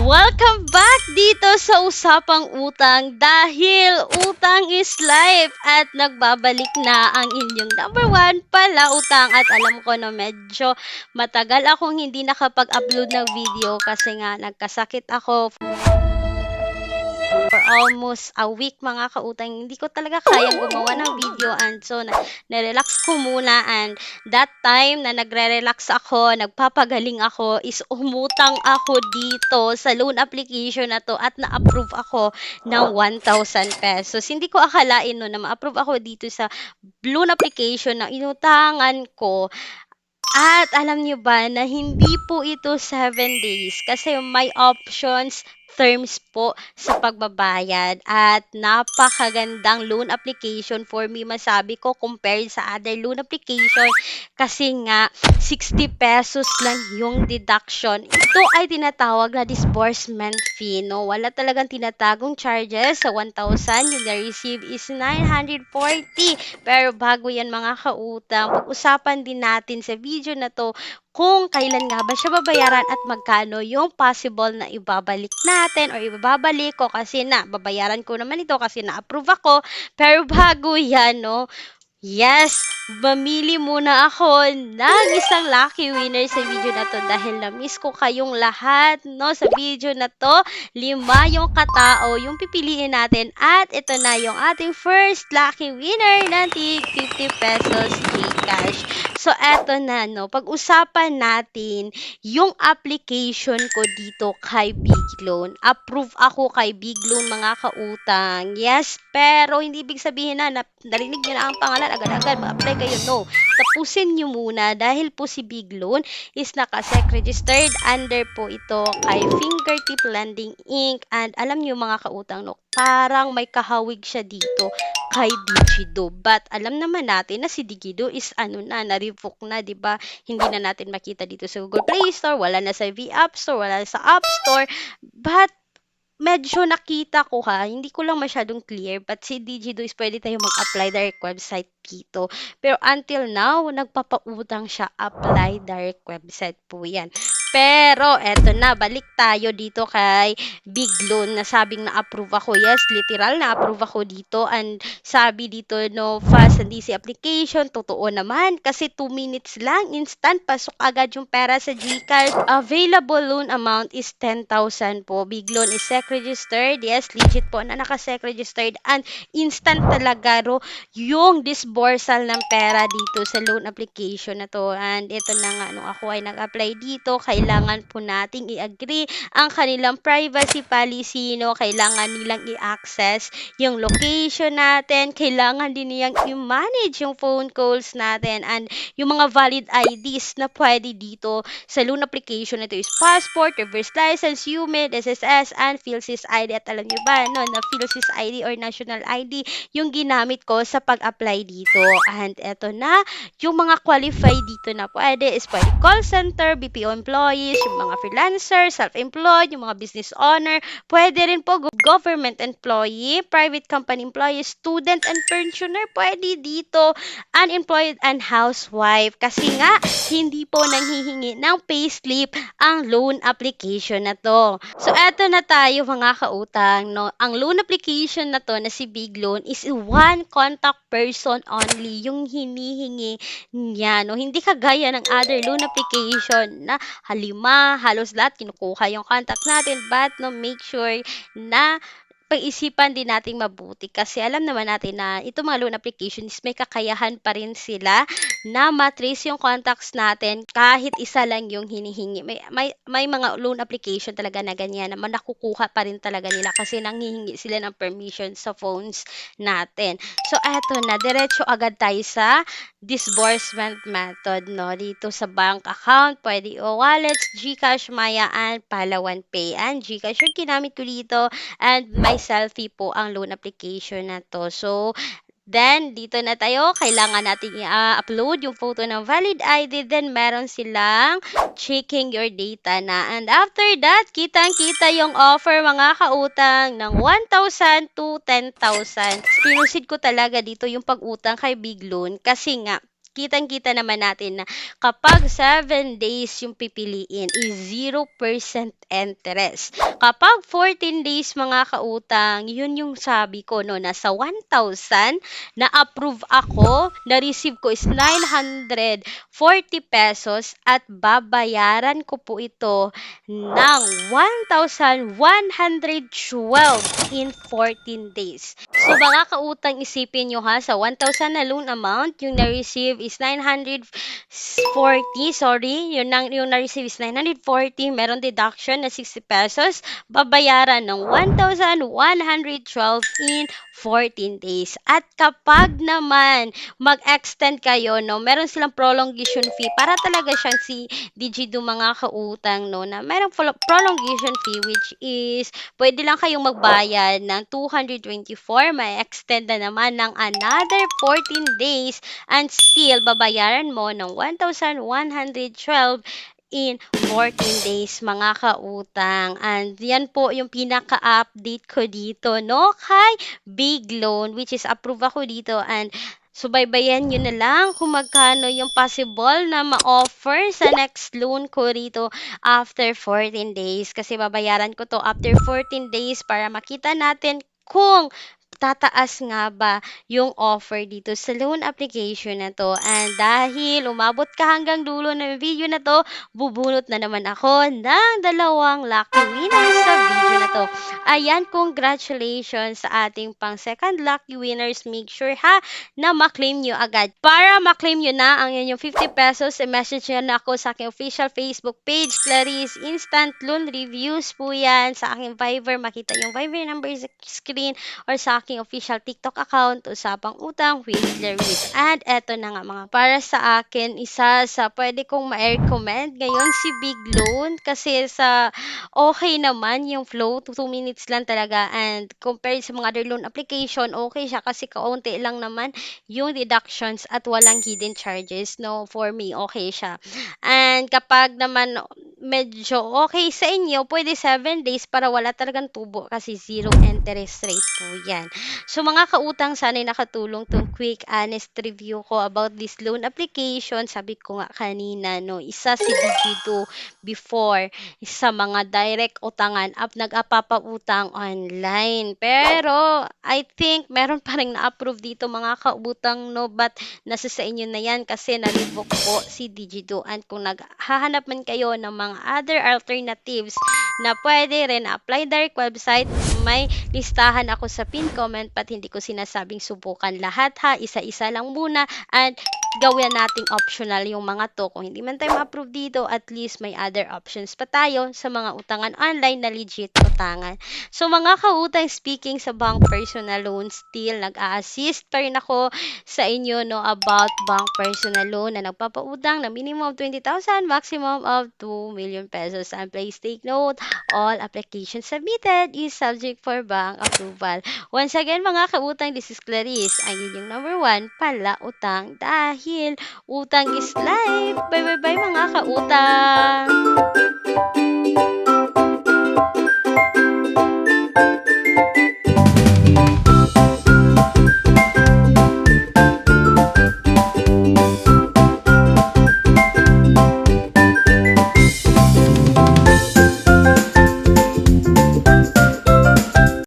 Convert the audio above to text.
Welcome back dito sa Usapang Utang dahil utang is life at nagbabalik na ang inyong number one pala utang at alam ko na medyo matagal akong hindi nakapag-upload ng video kasi nga nagkasakit ako for almost a week mga kautang. Hindi ko talaga kayang gumawa ng video and so na, na-relax ko muna and that time na nagre-relax ako, nagpapagaling ako is umutang ako dito sa loan application na to at na-approve ako ng 1,000 pesos. Hindi ko akalain no na ma-approve ako dito sa loan application na inutangan ko at alam nyo ba na hindi po ito 7 days kasi may options terms po sa pagbabayad at napakagandang loan application for me masabi ko compared sa other loan application kasi nga 60 pesos lang yung deduction. Ito ay tinatawag na disbursement fee, no? Wala talagang tinatagong charges sa 1,000. Yung na-receive is 940. Pero bago yan mga kautang, pag-usapan din natin sa video na to kung kailan nga ba siya babayaran at magkano yung possible na ibabalik natin or ibabalik ko kasi na babayaran ko naman ito kasi na-approve ako. Pero bago yan, no, Yes, mamili muna ako ng isang lucky winner sa video na to dahil na-miss ko kayong lahat no sa video na to. Lima yung katao yung pipiliin natin at ito na yung ating first lucky winner ng tig 50 pesos Gcash. Eto na no, pag-usapan natin yung application ko dito kay Big Loan. Approve ako kay Big Loan mga kautang. Yes, pero hindi ibig sabihin na, na narinig niyo na ang pangalan agad-agad, mag-apply kayo. No. Tapusin nyo muna dahil po si Big Loan is nakasec registered under po ito kay Fingertip Lending Inc. And alam nyo mga kautang, no, parang may kahawig siya dito kay Digido. But alam naman natin na si Digido is ano na, na-revoke na, di ba? Hindi na natin makita dito sa Google Play Store, wala na sa V App Store, wala sa App Store. But medyo nakita ko ha, hindi ko lang masyadong clear, but si Digido is pwede tayo mag-apply direct website dito. Pero until now, nagpapautang siya apply direct website po yan. Pero, eto na, balik tayo dito kay Big Loan na sabing na-approve ako. Yes, literal na-approve ako dito. And sabi dito, no, fast and easy application. Totoo naman. Kasi 2 minutes lang, instant, pasok agad yung pera sa Gcash. Available loan amount is 10,000 po. Big Loan is SEC registered. Yes, legit po na naka-SEC registered. And instant talaga, ro, yung disbursal ng pera dito sa loan application na to. And ito na nga, nung ako ay nag-apply dito, kay kailangan po nating i-agree ang kanilang privacy policy, no? Kailangan nilang i-access yung location natin, kailangan din niyang i-manage yung phone calls natin and yung mga valid IDs na pwede dito sa loan application ito is passport, reverse license, UMID, SSS, and PhilSys ID. At alam niyo ba, no, na PhilSys ID or National ID yung ginamit ko sa pag-apply dito. And eto na, yung mga qualified dito na pwede is pwede call center, BPO employee, employees, yung mga freelancer, self-employed, yung mga business owner, pwede rin po government employee, private company employee, student and pensioner, pwede dito, unemployed and housewife. Kasi nga, hindi po nanghihingi ng payslip ang loan application na to. So, eto na tayo mga kautang. No? Ang loan application na to na si Big Loan is one contact person only yung hinihingi niya. No? Hindi kagaya ng other loan application na lima, halos lahat kinukuha yung contact natin, but no, make sure na pag-isipan din nating mabuti kasi alam naman natin na itong mga loan applications may kakayahan pa rin sila na matrace yung contacts natin kahit isa lang yung hinihingi. May, may, may mga loan application talaga na ganyan na nakukuha pa rin talaga nila kasi nanghihingi sila ng permission sa phones natin. So, eto na, diretso agad tayo sa disbursement method, no? Dito sa bank account, pwede o wallets, Gcash, Maya, and Palawan Pay. And Gcash yung ginamit ko dito and may selfie po ang loan application na to. So, Then, dito na tayo, kailangan natin i-upload yung photo ng valid ID. Then, meron silang checking your data na. And after that, kitang-kita yung offer mga kautang ng 1,000 to 10,000. Pinusid ko talaga dito yung pag-utang kay Big Loan kasi nga, kitang-kita naman natin na kapag 7 days yung pipiliin is 0% interest. Kapag 14 days mga kautang, yun yung sabi ko no, nasa 1,000 na-approve ako, na-receive ko is 940 pesos at babayaran ko po ito ng 1,112 in 14 days. So mga kautang, isipin nyo ha, sa 1,000 na loan amount, yung na-receive is 940, sorry, yung, na, yung na-receive is 940, meron deduction na 60 pesos, babayaran ng 1,112 in 14 days. At kapag naman mag-extend kayo, no, meron silang prolongation fee. Para talaga siyang si Digido mga kautang, no, na merong prol- prolongation fee which is pwede lang kayong magbayad ng 224, may extend na naman ng another 14 days and still babayaran mo ng 1,112 in 14 days mga kautang. And yan po yung pinaka-update ko dito, no? Kay Big Loan, which is approve ako dito and subaybayan nyo na lang kung magkano yung possible na ma-offer sa next loan ko rito after 14 days. Kasi babayaran ko to after 14 days para makita natin kung tataas nga ba yung offer dito sa loan application na to. And dahil umabot ka hanggang dulo ng video na to, bubunot na naman ako ng dalawang lucky winners sa video na to. Ayan, congratulations sa ating pang second lucky winners. Make sure ha na maklaim nyo agad. Para maklaim nyo na ang inyong 50 pesos, i-message nyo na ako sa aking official Facebook page, Clarice Instant Loan Reviews po yan. Sa aking Viber, makita yung Viber number sa screen or sa aking official TikTok account, Usapang Utang with Clarice. And eto na nga mga para sa akin, isa sa pwede kong ma-recommend ngayon si Big Loan kasi sa okay naman yung flow, 2 minutes lang talaga and compared sa mga other loan application, okay siya kasi kaunti lang naman yung deductions at walang hidden charges. No, for me, okay siya. And kapag naman medyo okay sa inyo, pwede 7 days para wala talagang tubo kasi zero interest rate po yan. So mga kautang, sana'y nakatulong tong quick honest review ko about this loan application. Sabi ko nga kanina, no, isa si Digido before sa mga direct utangan up nag-apapautang online. Pero I think meron pa rin na-approve dito mga kautang, no, but nasa sa inyo na yan kasi na-revoke po si Digido. And kung naghahanap man kayo ng mga other alternatives na pwede rin apply direct website, may listahan ako sa pin comment but hindi ko sinasabing subukan lahat ha, isa-isa lang muna and gawin nating optional yung mga to. Kung hindi man tayo ma-approve dito, at least may other options pa tayo sa mga utangan online na legit utangan. So mga kautang, speaking sa bank personal loan, still nag-a-assist pa rin ako sa inyo no about bank personal loan na nagpapautang na minimum of 20,000, maximum of 2 million pesos. And please take note, all applications submitted is subject for bank approval. Once again mga kautang, this is Clarice, ang inyong number one pala utang dahil utang is life. Bye bye bye mga kautang!